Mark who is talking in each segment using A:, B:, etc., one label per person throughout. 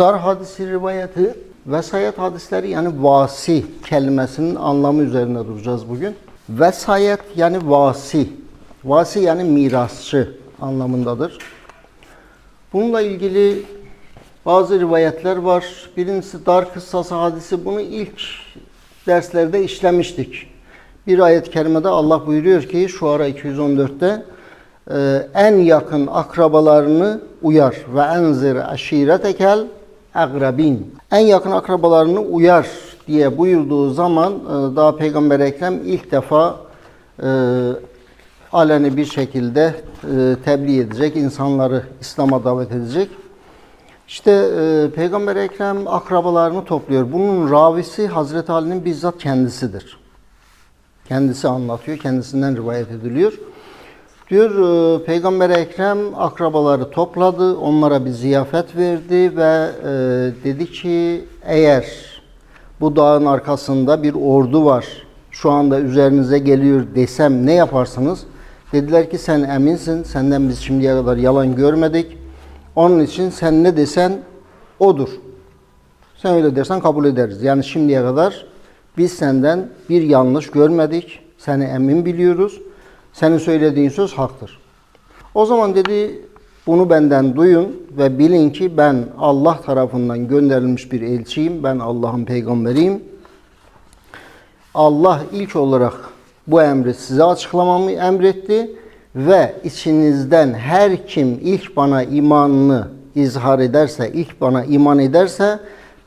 A: Dar hadisi rivayeti, vesayet hadisleri yani vasi kelimesinin anlamı üzerine duracağız bugün. Vesayet yani vasi. Vasi yani mirasçı anlamındadır. Bununla ilgili bazı rivayetler var. Birincisi dar kıssası hadisi. Bunu ilk derslerde işlemiştik. Bir ayet-i kerimede Allah buyuruyor ki şu ara 214'te e, en yakın akrabalarını uyar ve enzir aşiretekel agrabin. En yakın akrabalarını uyar diye buyurduğu zaman e, daha Peygamber Ekrem ilk defa e, aleni bir şekilde e, tebliğ edecek, insanları İslam'a davet edecek. İşte e, Peygamber Ekrem akrabalarını topluyor. Bunun ravisi Hazreti Ali'nin bizzat kendisidir. Kendisi anlatıyor, kendisinden rivayet ediliyor. Diyor e, Peygamber Ekrem akrabaları topladı, onlara bir ziyafet verdi ve e, dedi ki eğer bu dağın arkasında bir ordu var, şu anda üzerinize geliyor desem ne yaparsınız? Dediler ki sen eminsin, senden biz şimdiye kadar yalan görmedik. Onun için sen ne desen odur. Sen öyle dersen kabul ederiz. Yani şimdiye kadar biz senden bir yanlış görmedik. Seni emin biliyoruz. Senin söylediğin söz haktır. O zaman dedi bunu benden duyun ve bilin ki ben Allah tarafından gönderilmiş bir elçiyim. Ben Allah'ın peygamberiyim. Allah ilk olarak bu emri size açıklamamı emretti ve içinizden her kim ilk bana imanını izhar ederse, ilk bana iman ederse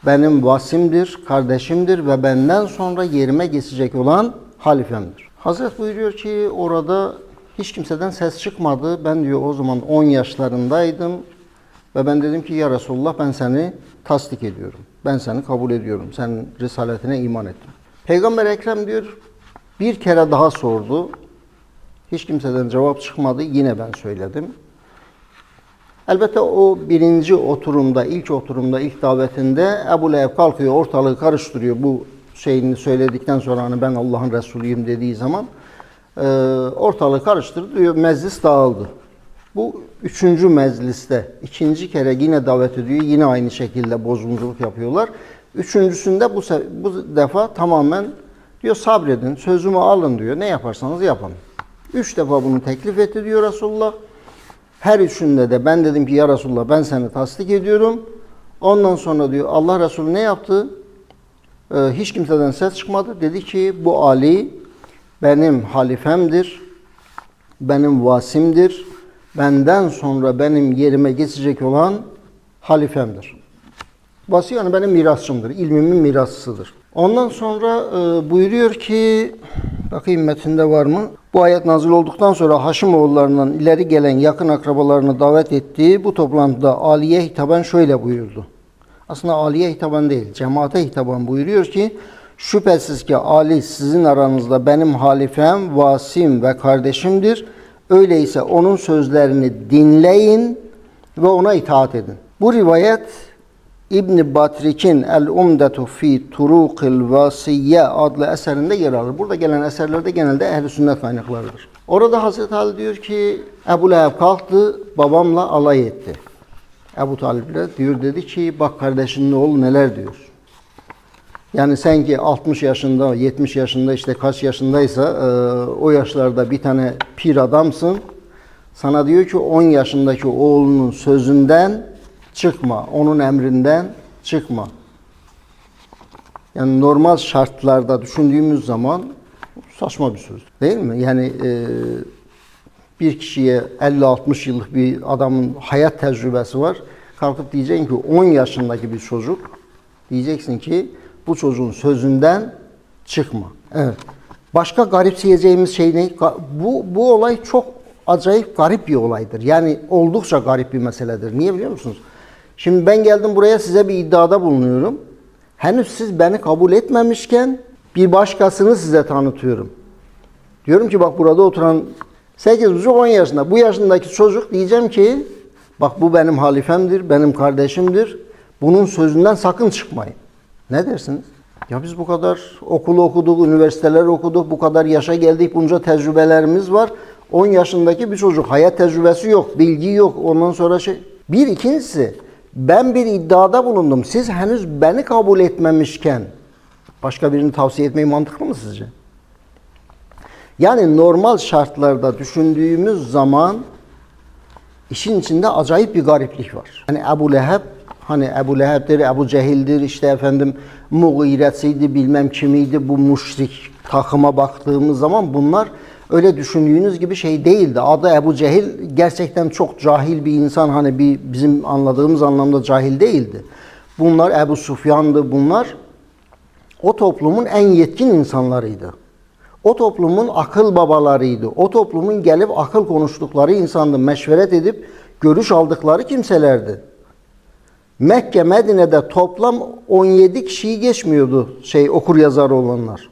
A: benim vasimdir, kardeşimdir ve benden sonra yerime geçecek olan halifemdir. Hazret buyuruyor ki orada hiç kimseden ses çıkmadı. Ben diyor o zaman 10 yaşlarındaydım ve ben dedim ki ya Resulullah ben seni tasdik ediyorum. Ben seni kabul ediyorum. Senin risaletine iman ettim. Peygamber Ekrem diyor bir kere daha sordu. Hiç kimseden cevap çıkmadı. Yine ben söyledim. Elbette o birinci oturumda, ilk oturumda, ilk davetinde Ebu Leheb kalkıyor, ortalığı karıştırıyor. Bu şeyini söyledikten sonra hani ben Allah'ın Resulüyüm dediği zaman e, ortalığı karıştırdı diyor, meclis dağıldı. Bu üçüncü mecliste ikinci kere yine davet ediyor, yine aynı şekilde bozgunculuk yapıyorlar. Üçüncüsünde bu, bu defa tamamen diyor sabredin, sözümü alın diyor, ne yaparsanız yapın. Üç defa bunu teklif etti diyor Resulullah. Her üçünde de ben dedim ki ya Resulullah ben seni tasdik ediyorum. Ondan sonra diyor Allah Resulü ne yaptı? Ee, hiç kimseden ses çıkmadı. Dedi ki bu Ali benim halifemdir. Benim vasimdir. Benden sonra benim yerime geçecek olan halifemdir. Vasi yani benim mirasçımdır. ilmimin mirasçısıdır. Ondan sonra e, buyuruyor ki bakayım metinde var mı? Bu ayet nazil olduktan sonra Haşimoğullarından ileri gelen yakın akrabalarını davet ettiği bu toplantıda Ali'ye hitaben şöyle buyurdu. Aslında Ali'ye hitaben değil, cemaate hitaben buyuruyor ki şüphesiz ki Ali sizin aranızda benim halifem, vasim ve kardeşimdir. Öyleyse onun sözlerini dinleyin ve ona itaat edin. Bu rivayet İbn Batrik'in El Umdetu fi Turukil Vasiyye adlı eserinde yer alır. Burada gelen eserlerde genelde ehl sünnet kaynaklarıdır. Orada Hazreti Ali diyor ki Ebu Leheb kalktı babamla alay etti. Ebu Talib de diyor dedi ki bak kardeşinin oğlu neler diyor. Yani sen ki 60 yaşında, 70 yaşında işte kaç yaşındaysa e, o yaşlarda bir tane pir adamsın. Sana diyor ki 10 yaşındaki oğlunun sözünden çıkma, onun emrinden çıkma. Yani normal şartlarda düşündüğümüz zaman saçma bir söz değil mi? Yani e, bir kişiye 50-60 yıllık bir adamın hayat tecrübesi var. Kalkıp diyeceksin ki 10 yaşındaki bir çocuk diyeceksin ki bu çocuğun sözünden çıkma. Evet. Başka garipseyeceğimiz şey ne? Bu, bu olay çok acayip garip bir olaydır. Yani oldukça garip bir meseledir. Niye biliyor musunuz? Şimdi ben geldim buraya size bir iddiada bulunuyorum. Henüz siz beni kabul etmemişken bir başkasını size tanıtıyorum. Diyorum ki bak burada oturan 8,5-10 yaşında bu yaşındaki çocuk diyeceğim ki bak bu benim halifemdir, benim kardeşimdir. Bunun sözünden sakın çıkmayın. Ne dersiniz? Ya biz bu kadar okul okuduk, üniversiteler okuduk, bu kadar yaşa geldik, bunca tecrübelerimiz var. 10 yaşındaki bir çocuk hayat tecrübesi yok, bilgi yok. Ondan sonra şey. Bir ikincisi Ben bir iddiada bulundum. Siz henüz beni kabul etmemişken başka birini tavsiye etmeyi mantıklı mı sizce? Yani normal şartlarda düşündüğümüz zaman işin içinde acayip bir gariplik var. Hani Ebu Leheb, hani Ebu Leheb'dir, Ebu Cehil'dir, işte efendim Mugire'siydi, bilmem kimiydi bu müşrik takıma baktığımız zaman bunlar öyle düşündüğünüz gibi şey değildi. Adı Ebu Cehil gerçekten çok cahil bir insan hani bir bizim anladığımız anlamda cahil değildi. Bunlar Ebu Sufyan'dı bunlar o toplumun en yetkin insanlarıydı. O toplumun akıl babalarıydı. O toplumun gelip akıl konuştukları insandı. Meşveret edip görüş aldıkları kimselerdi. Mekke, Medine'de toplam 17 kişiyi geçmiyordu şey okur yazar olanlar.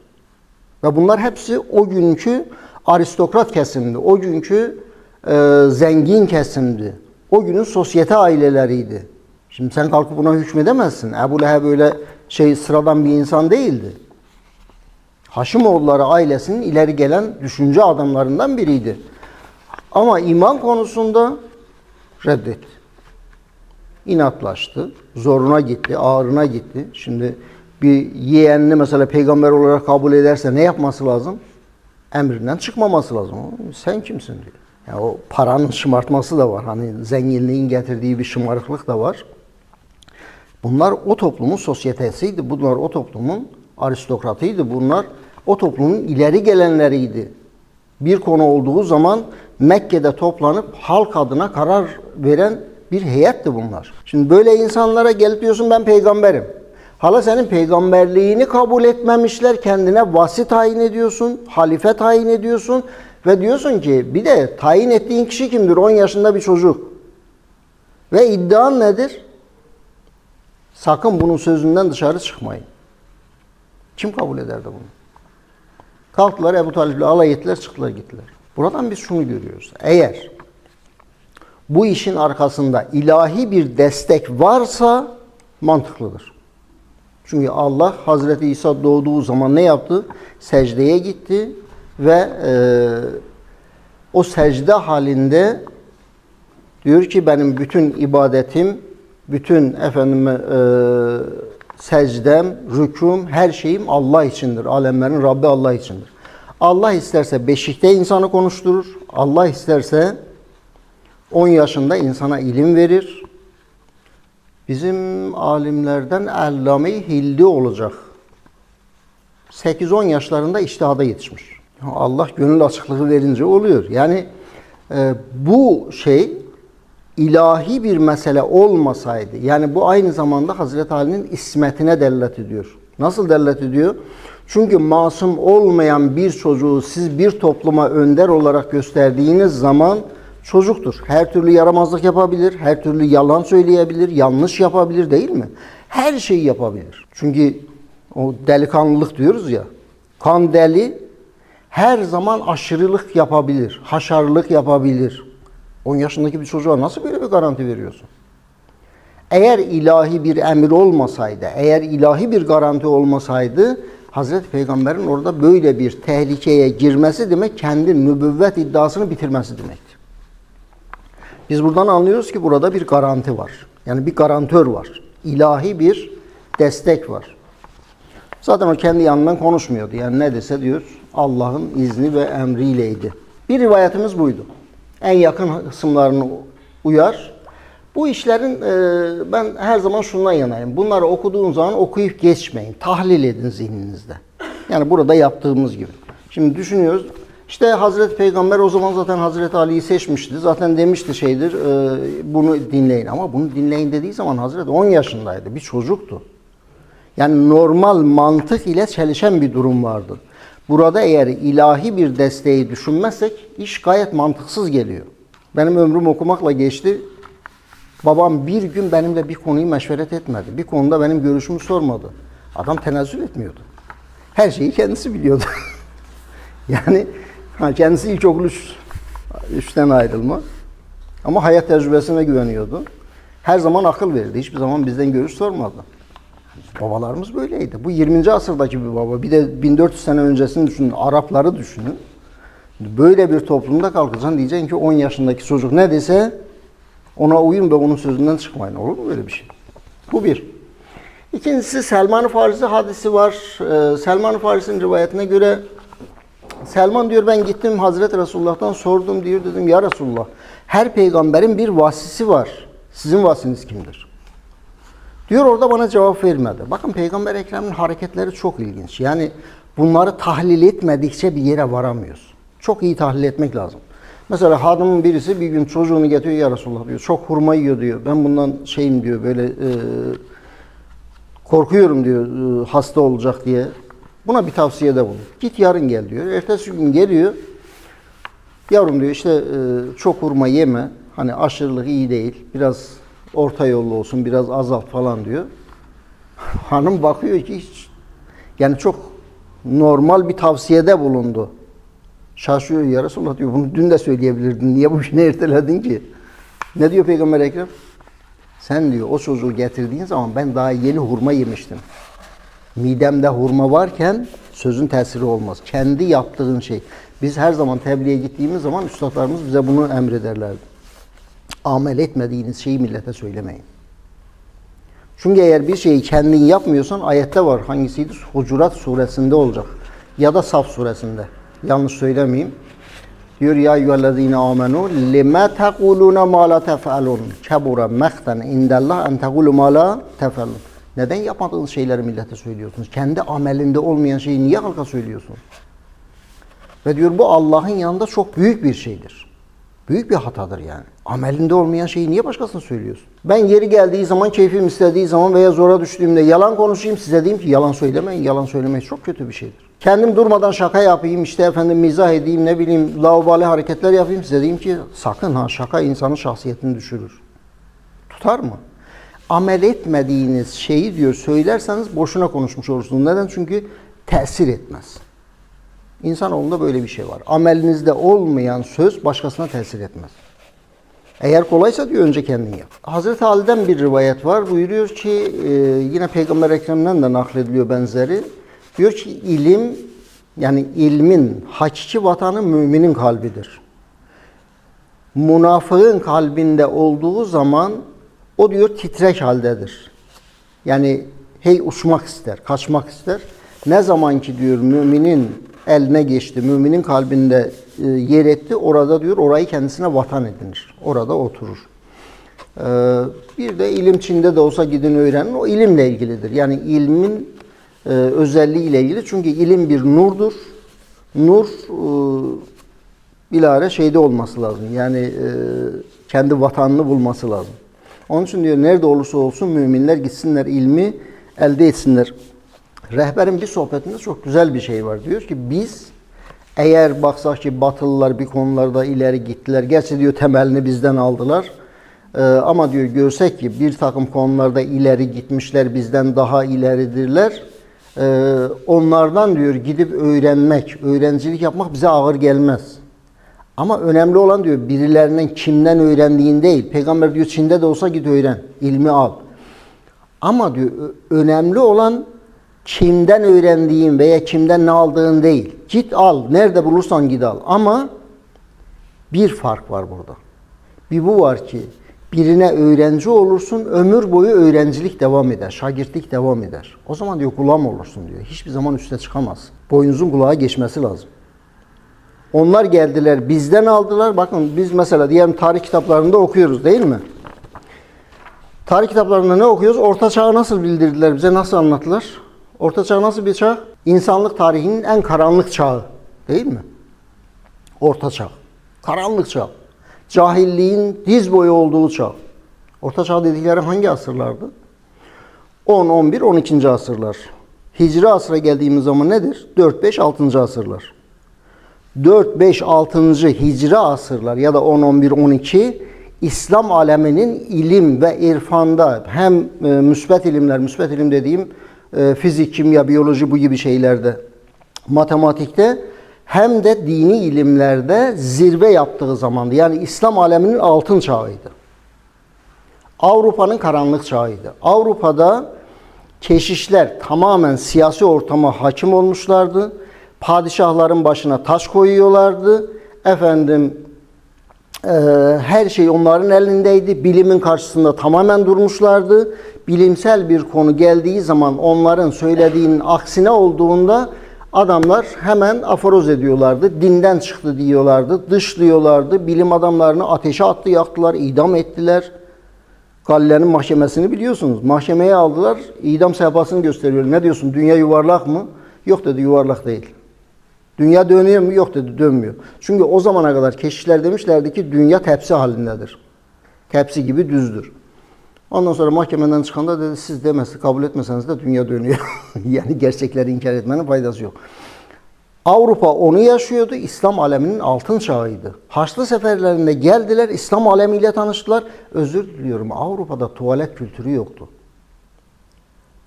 A: Ve bunlar hepsi o günkü aristokrat kesimdi. O günkü e, zengin kesimdi. O günün sosyete aileleriydi. Şimdi sen kalkıp buna hükmedemezsin. Ebu Leheb öyle şey sıradan bir insan değildi. Haşimoğulları ailesinin ileri gelen düşünce adamlarından biriydi. Ama iman konusunda reddetti. İnatlaştı, zoruna gitti, ağrına gitti. Şimdi bir yeğenini mesela peygamber olarak kabul ederse ne yapması lazım? Emrinden çıkmaması lazım. Sen kimsin diyor. Yani o paranın şımartması da var. Hani zenginliğin getirdiği bir şımarıklık da var. Bunlar o toplumun sosyetesiydi. Bunlar o toplumun aristokratıydı. Bunlar o toplumun ileri gelenleriydi. Bir konu olduğu zaman Mekke'de toplanıp halk adına karar veren bir heyetti bunlar. Şimdi böyle insanlara gelip diyorsun ben peygamberim. Hala senin peygamberliğini kabul etmemişler. Kendine vasi tayin ediyorsun, halife tayin ediyorsun ve diyorsun ki bir de tayin ettiğin kişi kimdir? 10 yaşında bir çocuk. Ve iddian nedir? Sakın bunun sözünden dışarı çıkmayın. Kim kabul ederdi bunu? Kalktılar Ebu Talib'le alay ettiler, çıktılar gittiler. Buradan biz şunu görüyoruz. Eğer bu işin arkasında ilahi bir destek varsa mantıklıdır. Çünkü Allah Hazreti İsa doğduğu zaman ne yaptı? Secdeye gitti ve e, o secde halinde diyor ki benim bütün ibadetim, bütün efendime e, secdem, rükûm, her şeyim Allah içindir. Alemlerin Rabbi Allah içindir. Allah isterse beşikte insanı konuşturur. Allah isterse 10 yaşında insana ilim verir. Bizim alimlerden Allame-i Hilli olacak. 8-10 yaşlarında iştihada yetişmiş. Allah gönül açıklığı verince oluyor. Yani e, bu şey ilahi bir mesele olmasaydı, yani bu aynı zamanda Hazreti Ali'nin ismetine delalet ediyor. Nasıl delalet ediyor? Çünkü masum olmayan bir çocuğu siz bir topluma önder olarak gösterdiğiniz zaman çocuktur. Her türlü yaramazlık yapabilir, her türlü yalan söyleyebilir, yanlış yapabilir değil mi? Her şeyi yapabilir. Çünkü o delikanlılık diyoruz ya, kan deli her zaman aşırılık yapabilir, haşarlık yapabilir. 10 yaşındaki bir çocuğa nasıl böyle bir garanti veriyorsun? Eğer ilahi bir emir olmasaydı, eğer ilahi bir garanti olmasaydı Hazreti Peygamber'in orada böyle bir tehlikeye girmesi demek kendi nübüvvet iddiasını bitirmesi demektir. Biz buradan anlıyoruz ki burada bir garanti var. Yani bir garantör var. İlahi bir destek var. Zaten o kendi yanından konuşmuyordu. Yani ne dese diyor Allah'ın izni ve emriyleydi. Bir rivayetimiz buydu. En yakın kısımlarını uyar. Bu işlerin e, ben her zaman şundan yanayım. Bunları okuduğun zaman okuyup geçmeyin. Tahlil edin zihninizde. Yani burada yaptığımız gibi. Şimdi düşünüyoruz. İşte Hazreti Peygamber o zaman zaten Hazreti Ali'yi seçmişti. Zaten demişti şeydir e, bunu dinleyin. Ama bunu dinleyin dediği zaman Hazreti 10 yaşındaydı. Bir çocuktu. Yani normal mantık ile çelişen bir durum vardı. Burada eğer ilahi bir desteği düşünmezsek iş gayet mantıksız geliyor. Benim ömrüm okumakla geçti. Babam bir gün benimle bir konuyu meşveret etmedi. Bir konuda benim görüşümü sormadı. Adam tenezzül etmiyordu. Her şeyi kendisi biliyordu. yani ha, kendisi ilkokul üç, üçten ayrılma. Ama hayat tecrübesine güveniyordu. Her zaman akıl verirdi. Hiçbir zaman bizden görüş sormadı. Babalarımız böyleydi. Bu 20. asırdaki bir baba. Bir de 1400 sene öncesini düşünün. Arapları düşünün. Böyle bir toplumda kalkacaksın diyeceksin ki 10 yaşındaki çocuk ne dese Ona uyun ve onun sözünden çıkmayın. Olur mu böyle bir şey? Bu bir. İkincisi Selman-ı Farisi hadisi var. Ee, Selman-ı Farisi'nin rivayetine göre Selman diyor ben gittim Hazreti Resulullah'tan sordum diyor dedim ya Resulullah her peygamberin bir vasisi var. Sizin vasiniz kimdir? Diyor orada bana cevap vermedi. Bakın Peygamber Ekrem'in hareketleri çok ilginç. Yani bunları tahlil etmedikçe bir yere varamıyoruz. Çok iyi tahlil etmek lazım. Mesela hanımın birisi bir gün çocuğunu getiriyor ya Resulullah diyor. Çok hurma yiyor diyor. Ben bundan şeyim diyor böyle e, korkuyorum diyor e, hasta olacak diye. Buna bir tavsiyede bulun. Git yarın gel diyor. Ertesi gün geliyor. Yavrum diyor işte e, çok hurma yeme. Hani aşırılık iyi değil. Biraz orta yollu olsun, biraz azalt falan diyor. Hanım bakıyor ki hiç yani çok normal bir tavsiyede bulundu. Şaşıyor ya Resulullah diyor. Bunu dün de söyleyebilirdin. Niye bu işini erteledin ki? Ne diyor Peygamber Ekrem? Sen diyor o çocuğu getirdiğin zaman ben daha yeni hurma yemiştim. Midemde hurma varken sözün tesiri olmaz. Kendi yaptığın şey. Biz her zaman tebliğe gittiğimiz zaman üstadlarımız bize bunu emrederlerdi. Amel etmediğiniz şeyi millete söylemeyin. Çünkü eğer bir şeyi kendin yapmıyorsan ayette var. Hangisiydi? Hucurat suresinde olacak. Ya da Saf suresinde. Yanlış söylemeyeyim. Diyor ya eyyühellezine amenu lima tekuluna ma la tef'alun kebura mekten indallah en tekulu ma la tef'alun. Neden yapmadığınız şeyleri millete söylüyorsunuz? Kendi amelinde olmayan şeyi niye halka söylüyorsunuz? Ve diyor bu Allah'ın yanında çok büyük bir şeydir. Büyük bir hatadır yani. Amelinde olmayan şeyi niye başkasına söylüyorsun? Ben yeri geldiği zaman, keyfim istediği zaman veya zora düştüğümde yalan konuşayım size diyeyim ki yalan söylemeyin. Yalan söylemek çok kötü bir şeydir. Kendim durmadan şaka yapayım, işte efendim mizah edeyim, ne bileyim laubali hareketler yapayım size diyeyim ki sakın ha şaka insanın şahsiyetini düşürür. Tutar mı? Amel etmediğiniz şeyi diyor söylerseniz boşuna konuşmuş olursunuz. Neden? Çünkü tesir etmez. İnsanoğlunda böyle bir şey var. Amelinizde olmayan söz başkasına tesir etmez. Eğer kolaysa diyor önce kendin yap. Hazreti Ali'den bir rivayet var. Buyuruyor ki e, yine Peygamber Ekrem'den de naklediliyor benzeri. Diyor ki ilim yani ilmin hakiki vatanı müminin kalbidir. Münafığın kalbinde olduğu zaman o diyor titrek haldedir. Yani hey uçmak ister, kaçmak ister. Ne zaman ki diyor müminin eline geçti, müminin kalbinde e, yer etti, orada diyor orayı kendisine vatan edinir. Orada oturur. Ee, bir de ilim Çin'de de olsa gidin öğrenin. O ilimle ilgilidir. Yani ilmin e, özelliğiyle ilgili. Çünkü ilim bir nurdur. Nur e, bilare şeyde olması lazım. Yani e, kendi vatanını bulması lazım. Onun için diyor nerede olursa olsun müminler gitsinler ilmi elde etsinler. Rehberin bir sohbetinde çok güzel bir şey var. Diyor ki biz eğer baksak ki Batılılar bir konularda ileri gittiler. Gerçi diyor temelini bizden aldılar. Ee, ama diyor görsek ki bir takım konularda ileri gitmişler, bizden daha ileridirler. Ee, onlardan diyor gidip öğrenmek, öğrencilik yapmak bize ağır gelmez. Ama önemli olan diyor birilerinden kimden öğrendiğin değil. Peygamber diyor Çin'de de olsa git öğren, ilmi al. Ama diyor önemli olan kimden öğrendiğin veya kimden ne aldığın değil. Git al, nerede bulursan git al. Ama bir fark var burada. Bir bu var ki birine öğrenci olursun, ömür boyu öğrencilik devam eder, şagirtlik devam eder. O zaman diyor gulam olursun diyor. Hiçbir zaman üste çıkamaz. Boynuzun kulağa geçmesi lazım. Onlar geldiler, bizden aldılar. Bakın biz mesela diyelim tarih kitaplarında okuyoruz değil mi? Tarih kitaplarında ne okuyoruz? Orta Çağ'ı nasıl bildirdiler bize, nasıl anlattılar? Orta Çağ nasıl bir çağ? İnsanlık tarihinin en karanlık çağı. Değil mi? Orta Çağ. Karanlık çağ. Cahilliğin diz boyu olduğu çağ. Orta Çağ dedikleri hangi asırlardı? 10, 11, 12. asırlar. Hicri asra geldiğimiz zaman nedir? 4, 5, 6. asırlar. 4, 5, 6. hicri asırlar ya da 10, 11, 12 İslam aleminin ilim ve irfanda hem e, müsbet ilimler, müsbet ilim dediğim e, fizik, kimya, biyoloji bu gibi şeylerde, matematikte hem de dini ilimlerde zirve yaptığı zamandı. Yani İslam aleminin altın çağıydı. Avrupa'nın karanlık çağıydı. Avrupa'da keşişler tamamen siyasi ortama hakim olmuşlardı. Padişahların başına taş koyuyorlardı. Efendim Ee, her şey onların elindeydi. Bilimin karşısında tamamen durmuşlardı. Bilimsel bir konu geldiği zaman onların söylediğinin aksine olduğunda adamlar hemen aforoz ediyorlardı. Dinden çıktı diyorlardı, dışlıyorlardı. Bilim adamlarını ateşe attı, yaktılar, idam ettiler. Galileo mahkemesini biliyorsunuz. Mahkemeye aldılar, idam sehpasını gösteriyor. Ne diyorsun, dünya yuvarlak mı? Yok dedi, yuvarlak değil. Dünya dönüyor mu? Yok dedi, dönmüyor. Çünkü o zamana kadar keşişler demişlerdi ki dünya tepsi halindedir. Tepsi gibi düzdür. Ondan sonra mahkemeden çıkanda dedi siz demesi kabul etmeseniz de dünya dönüyor. yani gerçekleri inkar etmenin faydası yok. Avrupa onu yaşıyordu. İslam aleminin altın çağıydı. Haçlı seferlerinde geldiler, İslam alemiyle tanıştılar. Özür diliyorum, Avrupa'da tuvalet kültürü yoktu.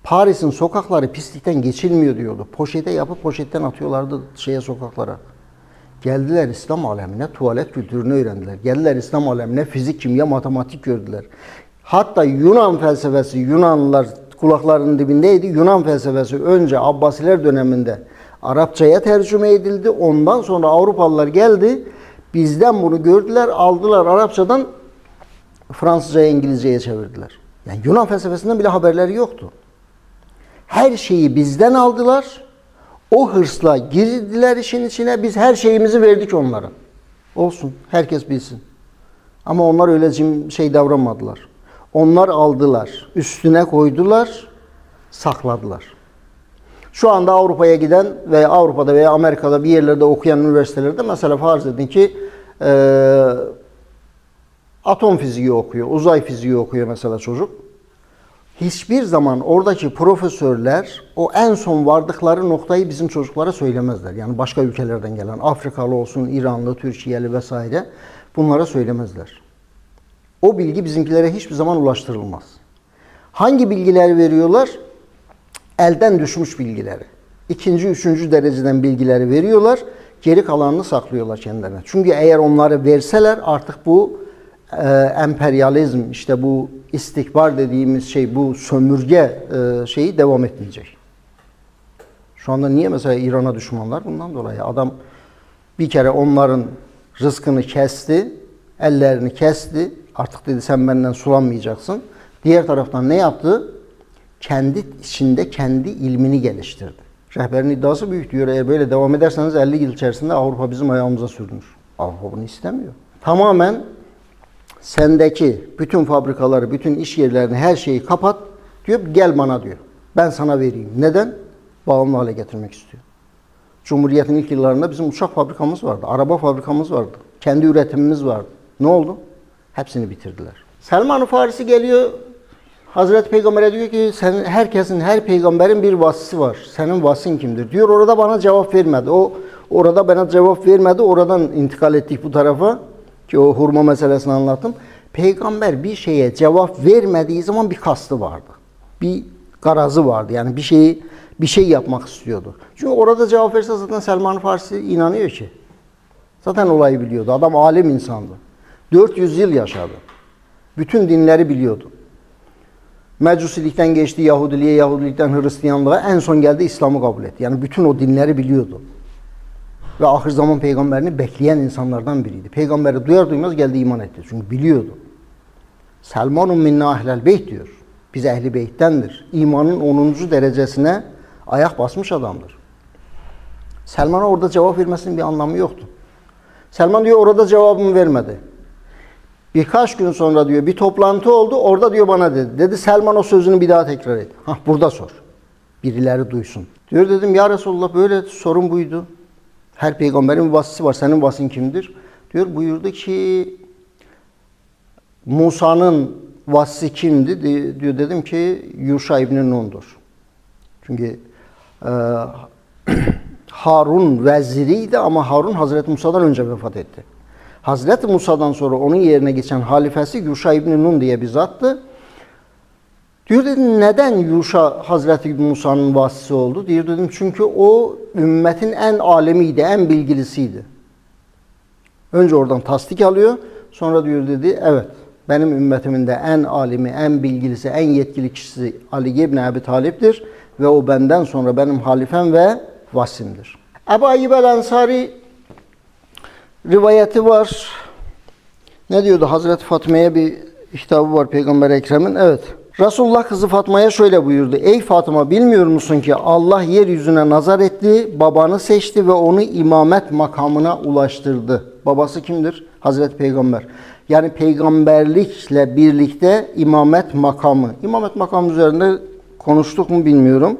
A: Paris'in sokakları pislikten geçilmiyor diyordu. Poşete yapıp poşetten atıyorlardı şeye sokaklara. Geldiler İslam alemine tuvalet kültürünü öğrendiler. Geldiler İslam alemine fizik, kimya, matematik gördüler. Hatta Yunan felsefesi, Yunanlılar kulaklarının dibindeydi. Yunan felsefesi önce Abbasiler döneminde Arapçaya tercüme edildi. Ondan sonra Avrupalılar geldi. Bizden bunu gördüler, aldılar Arapçadan Fransızcaya, İngilizceye çevirdiler. Yani Yunan felsefesinden bile haberleri yoktu. Her şeyi bizden aldılar. O hırsla girdiler işin içine. Biz her şeyimizi verdik onlara. Olsun. Herkes bilsin. Ama onlar öyle şey davranmadılar. Onlar aldılar. Üstüne koydular. Sakladılar. Şu anda Avrupa'ya giden veya Avrupa'da veya Amerika'da bir yerlerde okuyan üniversitelerde mesela farz edin ki eee, atom fiziği okuyor, uzay fiziği okuyor mesela çocuk. Hiçbir zaman oradaki profesörler o en son vardıkları noktayı bizim çocuklara söylemezler. Yani başka ülkelerden gelen Afrikalı olsun, İranlı, Türkiyeli vesaire bunlara söylemezler. O bilgi bizimkilere hiçbir zaman ulaştırılmaz. Hangi bilgiler veriyorlar? Elden düşmüş bilgileri. İkinci, üçüncü dereceden bilgileri veriyorlar. Geri kalanını saklıyorlar kendilerine. Çünkü eğer onları verseler artık bu e, emperyalizm, işte bu istikbar dediğimiz şey, bu sömürge e, şeyi devam etmeyecek. Şu anda niye mesela İran'a düşmanlar? Bundan dolayı. Adam bir kere onların rızkını kesti, ellerini kesti. Artık dedi sen benden sulanmayacaksın. Diğer taraftan ne yaptı? Kendi içinde kendi ilmini geliştirdi. Rehberin iddiası büyük diyor. Eğer böyle devam ederseniz 50 yıl içerisinde Avrupa bizim ayağımıza sürünür. Avrupa bunu istemiyor. Tamamen sendeki bütün fabrikaları, bütün iş yerlerini, her şeyi kapat. Diyor gel bana diyor. Ben sana vereyim. Neden? Bağımlı hale getirmek istiyor. Cumhuriyet'in ilk yıllarında bizim uçak fabrikamız vardı, araba fabrikamız vardı, kendi üretimimiz vardı. Ne oldu? Hepsini bitirdiler. Selman-ı Farisi geliyor, Hazreti Peygamber'e diyor ki sen herkesin, her peygamberin bir vasısı var. Senin vasın kimdir? Diyor orada bana cevap vermedi. O orada bana cevap vermedi. Oradan intikal ettik bu tarafa ki o hurma meselesini anlattım. Peygamber bir şeye cevap vermediği zaman bir kastı vardı. Bir garazı vardı. Yani bir şeyi bir şey yapmak istiyordu. Çünkü orada cevap verse zaten Selman Farsi inanıyor ki. Zaten olayı biliyordu. Adam alim insandı. 400 yıl yaşadı. Bütün dinleri biliyordu. Mecusilikten geçti Yahudiliğe, Yahudilikten Hristiyanlığa en son geldi İslam'ı kabul etti. Yani bütün o dinleri biliyordu. Ve ahir zaman peygamberini bekleyen insanlardan biriydi. Peygamberi duyar duymaz geldi iman etti. Çünkü biliyordu. Selmanun minna ehlel beyt diyor. Biz ehli beyttendir. İmanın 10. derecesine ayak basmış adamdır. Selman'a orada cevap vermesinin bir anlamı yoktu. Selman diyor orada cevabımı vermedi. Birkaç gün sonra diyor bir toplantı oldu. Orada diyor bana dedi. Dedi Selman o sözünü bir daha tekrar et. Hah burada sor. Birileri duysun. Diyor dedim ya Resulullah böyle sorun buydu. Her peygamberin bir vasısı var. Senin vasın kimdir? Diyor buyurdu ki Musa'nın vasısı kimdi? Di- Diyor dedim ki Yuşa İbni Nun'dur. Çünkü e, Harun veziriydi ama Harun Hazreti Musa'dan önce vefat etti. Hazreti Musa'dan sonra onun yerine geçen halifesi Yuşa İbni Nun diye bir zattı. Diyor dedim neden Yuşa Hazreti Musa'nın vasısı oldu? Diyor dedim çünkü o ümmetin en alemiydi, en bilgilisiydi. Önce oradan tasdik alıyor. Sonra diyor dedi evet benim ümmetimin de en alimi, en bilgilisi, en yetkili kişisi Ali İbni Ebi Talip'tir. Ve o benden sonra benim halifem ve vasimdir. Ebu Ayyub el Ensari rivayeti var. Ne diyordu Hazreti Fatma'ya bir hitabı var Peygamber Ekrem'in. Evet. Resulullah kızı Fatma'ya şöyle buyurdu. Ey Fatıma bilmiyor musun ki Allah yeryüzüne nazar etti, babanı seçti ve onu imamet makamına ulaştırdı. Babası kimdir? Hazreti Peygamber. Yani peygamberlikle birlikte imamet makamı. İmamet makamı üzerinde konuştuk mu bilmiyorum.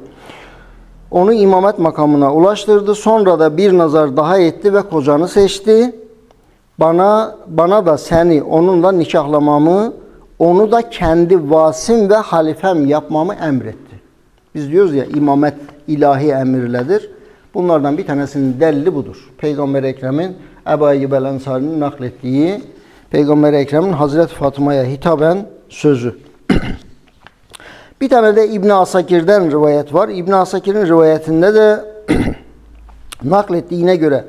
A: Onu imamet makamına ulaştırdı. Sonra da bir nazar daha etti ve kocanı seçti. Bana bana da seni onunla nikahlamamı, onu da kendi vasim ve halifem yapmamı emretti. Biz diyoruz ya imamet ilahi emirledir. Bunlardan bir tanesinin delili budur. Peygamber Ekrem'in Ebu Eyyub el naklettiği Peygamber Ekrem'in Hazreti Fatıma'ya hitaben sözü. Bir tane de İbn Asakir'den rivayet var. İbn Asakir'in rivayetinde de naklettiğine göre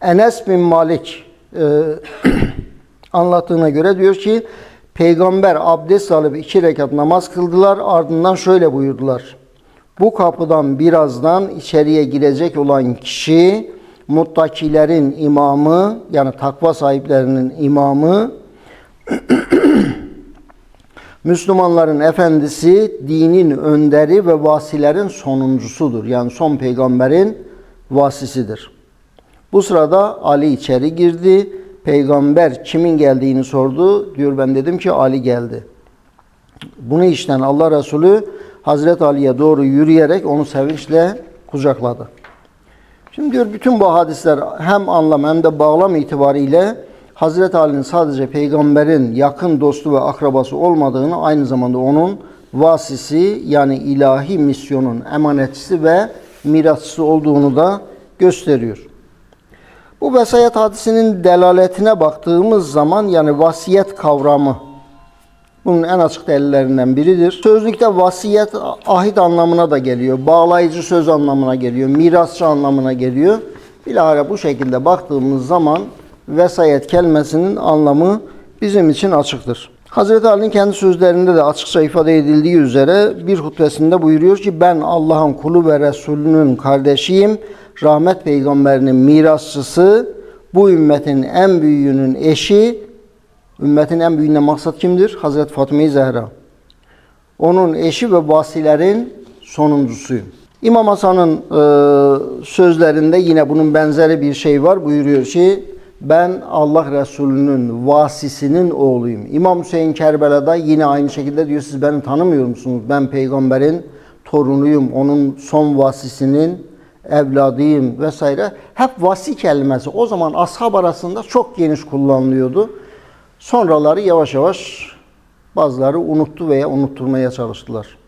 A: Enes bin Malik e, anlattığına göre diyor ki Peygamber abdest alıp iki rekat namaz kıldılar ardından şöyle buyurdular. Bu kapıdan birazdan içeriye girecek olan kişi muttakilerin imamı yani takva sahiplerinin imamı Müslümanların efendisi, dinin önderi ve vasilerin sonuncusudur. Yani son peygamberin vasisidir. Bu sırada Ali içeri girdi. Peygamber kimin geldiğini sordu. Diyor ben dedim ki Ali geldi. Bunu işten Allah Resulü Hazreti Ali'ye doğru yürüyerek onu sevinçle kucakladı. Şimdi diyor bütün bu hadisler hem anlam hem de bağlam itibariyle Hazreti Ali'nin sadece peygamberin yakın dostu ve akrabası olmadığını aynı zamanda onun vasisi yani ilahi misyonun emanetçisi ve mirasçısı olduğunu da gösteriyor. Bu vesayet hadisinin delaletine baktığımız zaman yani vasiyet kavramı bunun en açık delillerinden biridir. Sözlükte vasiyet ahit anlamına da geliyor. Bağlayıcı söz anlamına geliyor. Mirasçı anlamına geliyor. Bilahare bu şekilde baktığımız zaman vesayet kelimesinin anlamı bizim için açıktır. Hazreti Ali'nin kendi sözlerinde de açıkça ifade edildiği üzere bir hutbesinde buyuruyor ki ben Allah'ın kulu ve Resulünün kardeşiyim. Rahmet peygamberinin mirasçısı, bu ümmetin en büyüğünün eşi, ümmetin en büyüğüne maksat kimdir? Hazreti Fatıma-i Zehra. Onun eşi ve vasilerin sonuncusuyum. İmam Hasan'ın e, sözlerinde yine bunun benzeri bir şey var. Buyuruyor ki ben Allah Resulü'nün vasisinin oğluyum. İmam Hüseyin Kerbela'da yine aynı şekilde diyor siz beni tanımıyor musunuz? Ben peygamberin torunuyum. Onun son vasisinin evladıyım vesaire. Hep vasi kelimesi o zaman ashab arasında çok geniş kullanılıyordu. Sonraları yavaş yavaş bazıları unuttu veya unutturmaya çalıştılar.